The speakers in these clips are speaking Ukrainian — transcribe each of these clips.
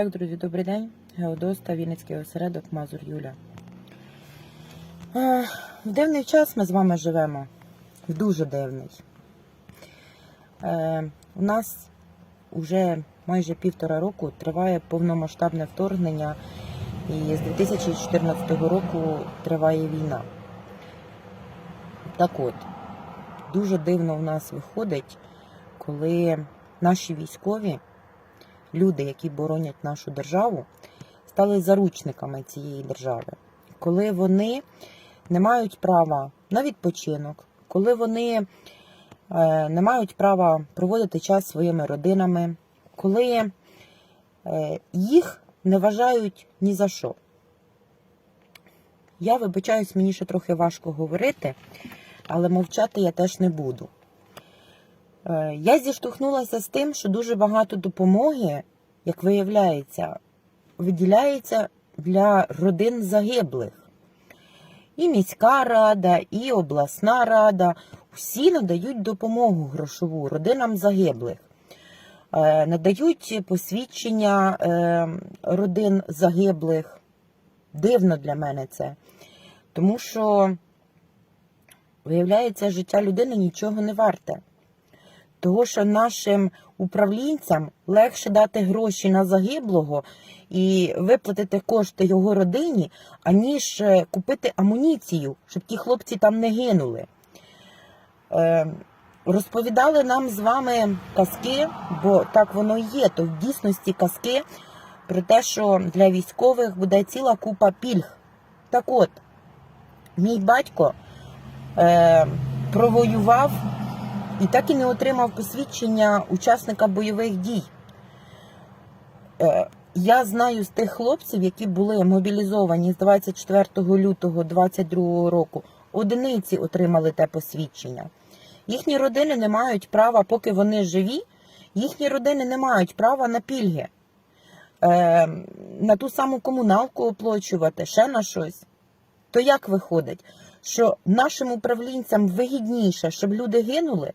Так, друзі, добрий день. Геодоста, Вінницький осередок, Мазур Юля. В дивний час ми з вами живемо. В дуже дивний. Е, У нас вже майже півтора року триває повномасштабне вторгнення, і з 2014 року триває війна. Так от, дуже дивно в нас виходить, коли наші військові люди, які боронять нашу державу, стали заручниками цієї держави, коли вони не мають права на відпочинок, коли вони е, не мають права проводити час своїми родинами, коли е, їх не вважають ні за що. Я вибачаюсь, мені ще трохи важко говорити, але мовчати я теж не буду. Е, Я зіштовхнулася з тим, що дуже багато допомоги, як виявляється, виділяється для родин загиблих. І міська рада, і обласна рада всі надають допомогу грошову родинам загиблих. Е, Надають посвідчення е, родин загиблих. Дивно для мене це. Тому що, виявляється, життя людини нічого не варте. Того, що нашим управлінцям легше дати гроші на загиблого і виплатити кошти його родині, аніж е, купити амуніцію, щоб ті хлопці там не гинули. Е, розповідали нам з вами казки, бо так воно і є, то в дійсності казки про те, що для військових буде ціла купа пільг. Так от, мій батько е, провоював і так і не отримав посвідчення учасника бойових дій. Е, Я знаю з тих хлопців, які були мобілізовані з 24 лютого 2022 року, одиниці отримали те посвідчення. Їхні родини не мають права, поки вони живі, їхні родини не мають права на пільги, е, на ту саму комуналку оплачувати, ще на щось. То як виходить, що нашим управлінцям вигідніше, щоб люди гинули?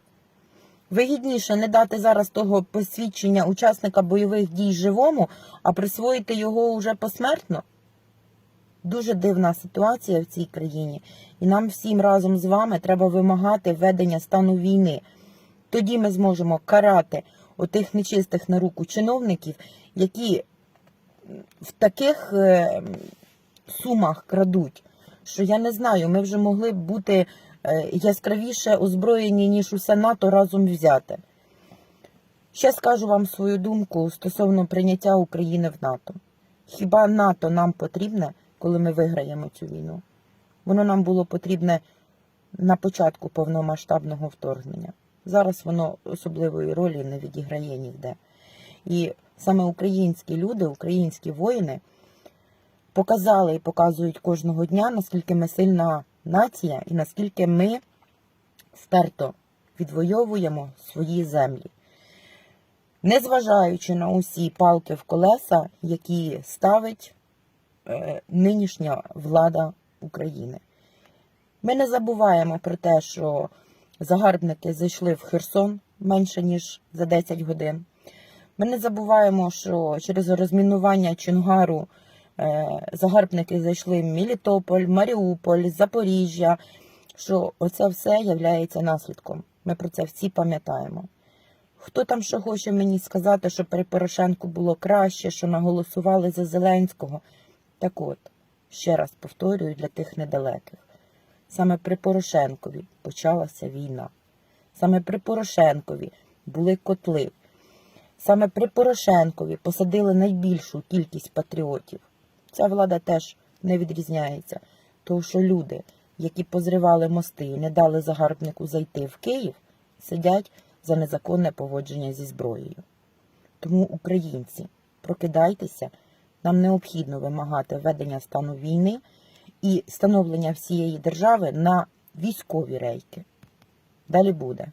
Вигідніше не дати зараз того посвідчення учасника бойових дій живому, а присвоїти його вже посмертно? Дуже дивна ситуація в цій країні, і нам всім разом з вами треба вимагати введення стану війни. Тоді ми зможемо карати отих нечистих на руку чиновників, які в таких е, сумах крадуть, що я не знаю, ми вже могли б бути яскравіше озброєні, ніж усе НАТО разом взяте. Ще скажу вам свою думку стосовно прийняття України в НАТО. Хіба НАТО нам потрібне, коли ми виграємо цю війну? Воно нам було потрібне на початку повномасштабного вторгнення. Зараз воно особливої ролі не відіграє ніде. І саме українські люди, українські воїни показали і показують кожного дня, наскільки ми сильна нація і наскільки ми вперто відвоюємо свої землі. Незважаючи на усі палки в колеса, які ставить е, нинішня влада України. Ми не забуваємо про те, що загарбники зайшли в Херсон менше ніж за 10 годин. Ми не забуваємо, що через розмінування Чонгару загарбники зайшли в Мелітополь, Маріуполь, Запоріжжя, що оце все є наслідком. Ми про це всі пам'ятаємо. Хто там що хоче мені сказати, що при Порошенку було краще, що наголосували за Зеленського? Так от, ще раз повторюю для тих недалеких. Саме при Порошенкові почалася війна. Саме при Порошенкові були котли. Саме при Порошенкові посадили найбільшу кількість патріотів. Ця влада теж не відрізняється, тому що люди, які позривали мости і не дали загарбнику зайти в Київ, сидять за незаконне поводження зі зброєю. Тому, українці, прокидайтеся, нам необхідно вимагати введення стану війни і становлення всієї держави на військові рейки. Далі буде.